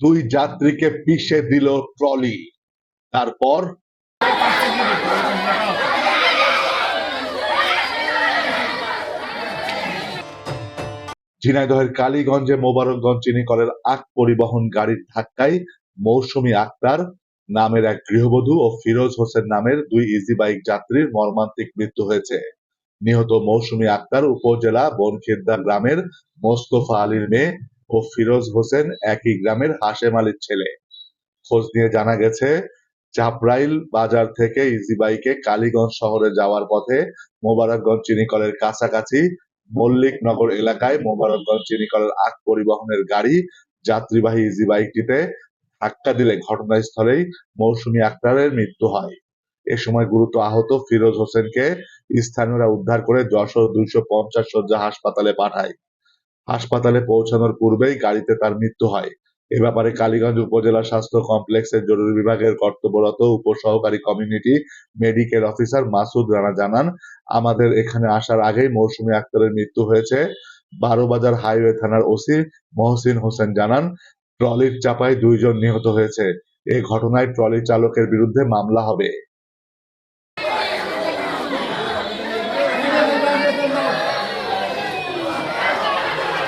দুই যাত্রীকে পিষে দিল ট্রলি। তারপর ঝিনাইদহের কালীগঞ্জে মোবারকগঞ্জ চিনিকলের আখ পরিবহন গাড়ির ধাক্কায় মৌসুমী আক্তার নামের এক গৃহবধূ ও ফিরোজ হোসেন নামের দুই ইজি বাইক যাত্রীর মর্মান্তিক মৃত্যু হয়েছে। নিহত মৌসুমী আক্তার উপজেলা বনখিদ্দা গ্রামের মোস্তফা আলীর মেয়ে ও ফিরোজ হোসেন একই গ্রামের হাশেম আলীর ছেলে। খোঁজ নিয়ে জানা গেছে চাপরাইল বাজার থেকে ইজি বাইকে কালীগঞ্জ শহরে যাওয়ার পথে মোবারকগঞ্জ চিনিকলের কাছাকাছি মল্লিকনগর এলাকায় মোবারকগঞ্জ চিনিকলের আখ পরিবহনের গাড়ি যাত্রীবাহী ইজি বাইকটিতে ধাক্কা দিলে ঘটনাস্থলেই মৌসুমী আক্তারের মৃত্যু হয়। এ সময় গুরুতর আহত ফিরোজ হোসেনকে স্থানীয়রা উদ্ধার করে যশোর দুইশো পঞ্চাশ শয্যা হাসপাতালে পাঠায়। হাসপাতালে পৌঁছানোর পূর্বেই গাড়িতে তার মৃত্যু হয়। এ ব্যাপারে কালীগঞ্জ উপজেলা স্বাস্থ্য কমপ্লেক্সের জরুরি বিভাগের কর্তব্যরত উপসহকারী community medical officer Masud Rana জানান, আমাদের এখানে আসার আগেই মৌসুমী আক্তারের মৃত্যু হয়েছে। বারো বাজার হাইওয়ে থানার ওসি মহসিন হোসেন জানান, ট্রলির চাপায় দুইজন নিহত হয়েছে। এ ঘটনায় ট্রলি চালকের বিরুদ্ধে মামলা হবে।